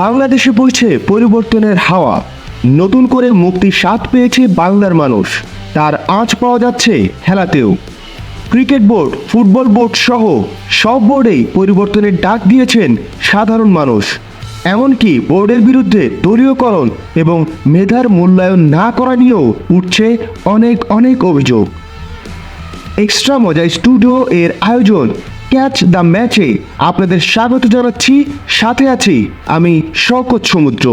বাংলাদেশে বইছে পরিবর্তনের হাওয়া। নতুন করে মুক্তির স্বাদ পেয়েছে বাংলার মানুষ। তার আঁচ পাওয়া যাচ্ছে খেলাতেও ক্রিকেট বোর্ড, ফুটবল বোর্ড সহ সব বোর্ডেই পরিবর্তনের ডাক দিয়েছেন সাধারণ মানুষ। এমনকি বোর্ডের বিরুদ্ধে দলীয়করণ এবং মেধার মূল্যায়ন না করা নিয়েও উঠছে অনেক অনেক অভিযোগ। এক্সট্রা মজা স্টুডিও এর আয়োজন ক্যাচ দ্য ম্যাচে আপনাদের স্বাগত জানাচ্ছি। সাথে আছি আমি শকত সমুদ্র।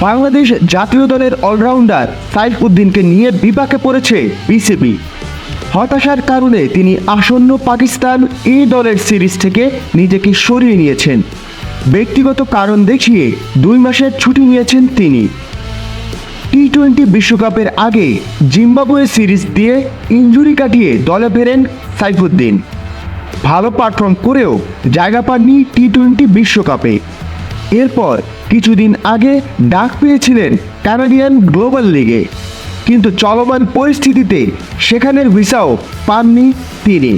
বাংলাদেশ জাতীয় দলের অলরাউন্ডার সাইফ উদ্দিনকে নিয়ে বিপাকে পড়েছে বিসিবি। হতাশার কারণে তিনি আসন্ন পাকিস্তান এ দলের সিরিজ থেকে নিজেকে সরিয়ে নিয়েছেন। ব্যক্তিগত কারণ দেখিয়ে দুই মাসের ছুটি নিয়েছেন তিনি। টি টোয়েন্টি বিশ্বকাপের আগে জিম্বাবুয়ে সিরিজ দিয়ে ইঞ্জুরি কাটিয়ে দলে ফেরেন সাইফুদ্দিন। ভালো পারফর্ম করেও জায়গা পাননি টি টোয়েন্টি বিশ্বকাপে। এরপর কিছুদিন আগে ডাক পেয়েছিলেন কানাডিয়ান গ্লোবাল লিগে কিন্তু চলমান পরিস্থিতিতে সেখানের ভিসাও পাননি তিনি।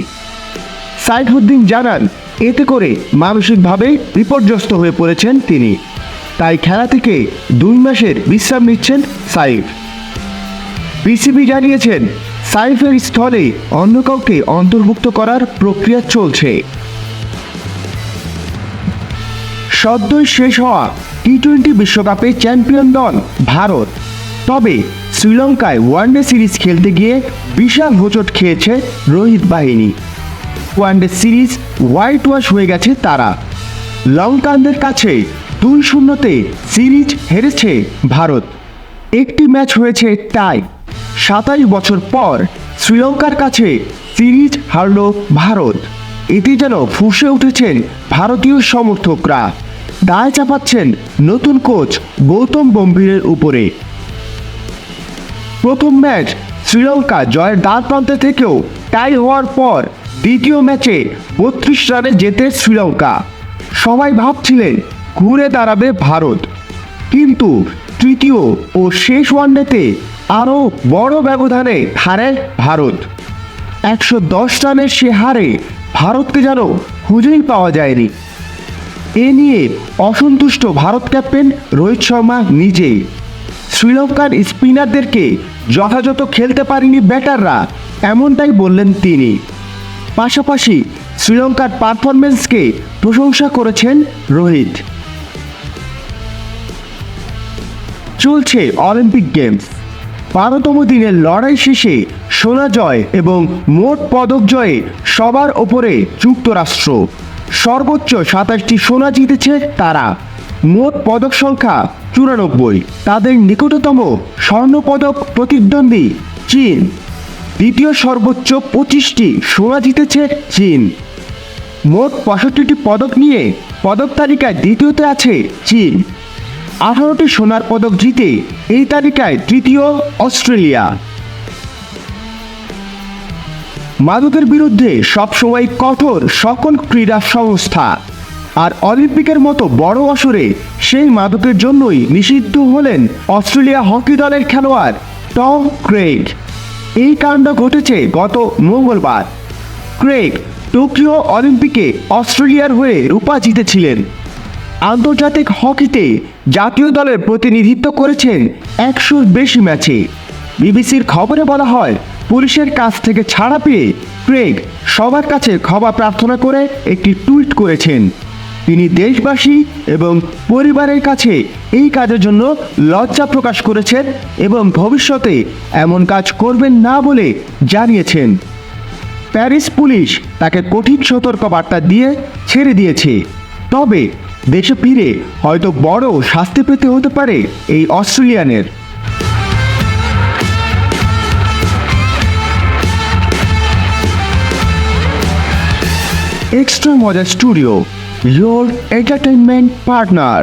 সাইফুদ্দিন জানান, এতে করে মানসিকভাবে বিপর্যস্ত হয়ে পড়েছেন তিনি। তাই খেলা থেকে দুই মাসের বিশ্রাম নিচ্ছেন সাইফ। বিসিবি জানিয়েছেন, সাইফের স্থলে অন্য কাউকে অন্তর্ভুক্ত করার প্রক্রিয়া চলছে। সদ্যই শেষ হওয়া টি টোয়েন্টি বিশ্বকাপে চ্যাম্পিয়ন দল ভারত। তবে শ্রীলঙ্কায় ওয়ানডে সিরিজ খেলতে গিয়ে বিশাল হোঁচট খেয়েছে রোহিত বাহিনী। ওয়ানডে সিরিজ হোয়াইট ওয়াশ হয়ে গেছে তারা। লঙ্কানদের কাছে দুই শূন্যতে সিরিজ হেরেছে ভারত। একটি ম্যাচ হয়েছে টাই। সাতাশ বছর পর শ্রীলঙ্কার কাছে সিরিজ হারল ভারত। এতে যেন ফুসে উঠেছেন ভারতীয় সমর্থকরা। দায় চাপাচ্ছেন নতুন কোচ গৌতম গম্ভীরের উপরে। প্রথম ম্যাচ শ্রীলঙ্কা জয়ের দ্বার প্রান্তে থেকেও টাই হওয়ার পর দ্বিতীয় ম্যাচে বত্রিশ রানে জেতে শ্রীলঙ্কা। সবাই ভাবছিলেন, ঘুরে দাঁড়াবে ভারত। কিন্তু তৃতীয় ও শেষ ওয়ানডেতে আরও বড় ব্যবধানে হারে ভারত। একশো দশ রানের সে হারে ভারতকে যেন খুঁজেই পাওয়া যায়নি। এ নিয়ে অসন্তুষ্ট ভারত ক্যাপ্টেন রোহিত শর্মা নিজেই। শ্রীলঙ্কার স্পিনারদেরকে যথাযথ খেলতে পারেনি ব্যাটাররা, এমনটাই বললেন তিনি। পাশাপাশি শ্রীলঙ্কার পারফরমেন্সকে প্রশংসা করেছেন রোহিত। চলছে অলিম্পিক গেমস। বারোতম দিনের লড়াই শেষে সোনা জয় এবং মোট পদক জয়ে সবার ওপরে যুক্তরাষ্ট্র। সর্বোচ্চ সাতাশটি সোনা জিতেছে তারা। মোট পদক সংখ্যা চুরানব্বই। তাদের নিকটতম স্বর্ণপদক প্রতিদ্বন্দ্বী চীন। দ্বিতীয় সর্বোচ্চ পঁচিশটি সোনা জিতেছে চীন। মোট পঁয়ষট্টিটি পদক নিয়ে পদক তালিকায় দ্বিতীয়তে আছে চীন। আঠারোটি সোনার পদক জিতে এই তালিকায় তৃতীয় অস্ট্রেলিয়া। মাদকের বিরুদ্ধে সবসময় কঠোর সকল ক্রীড়া সংস্থা। আর অলিম্পিকের মতো বড় আসরে সেই মাদকের জন্যই নিষিদ্ধ হলেন অস্ট্রেলিয়া হকি দলের খেলোয়াড় টম ক্রেগ এই কাণ্ড ঘটেছে গত মঙ্গলবার। ক্রেগ টোকিও অলিম্পিকে অস্ট্রেলিয়ার হয়ে রূপা জিতেছিলেন। আন্তর্জাতিক হকিতে জাতীয় দলের প্রতিনিধিত্ব করেছেন একশোর বেশি ম্যাচে। বিবিসির খবরে বলা হয় পুলিশের কাছ থেকে ছাড়া পেয়ে ক্রেগ সবার কাছে ক্ষমা প্রার্থনা করে একটি টুইট করেছেন। তিনি দেশবাসী এবং পরিবারের কাছে এই কাজের জন্য লজ্জা প্রকাশ করেছেন এবং ভবিষ্যতে এমন কাজ করবেন না বলে জানিয়েছেন। প্যারিস পুলিশ তাকে কঠিন সতর্কবার্তা দিয়ে ছেড়ে দিয়েছে। তবে দেশে ফিরে হয়তো বড় শাস্তি পেতে হতে পারে এই অস্ট্রেলিয়ানের। এক্সট্রা মজা স্টুডিও your entertainment partner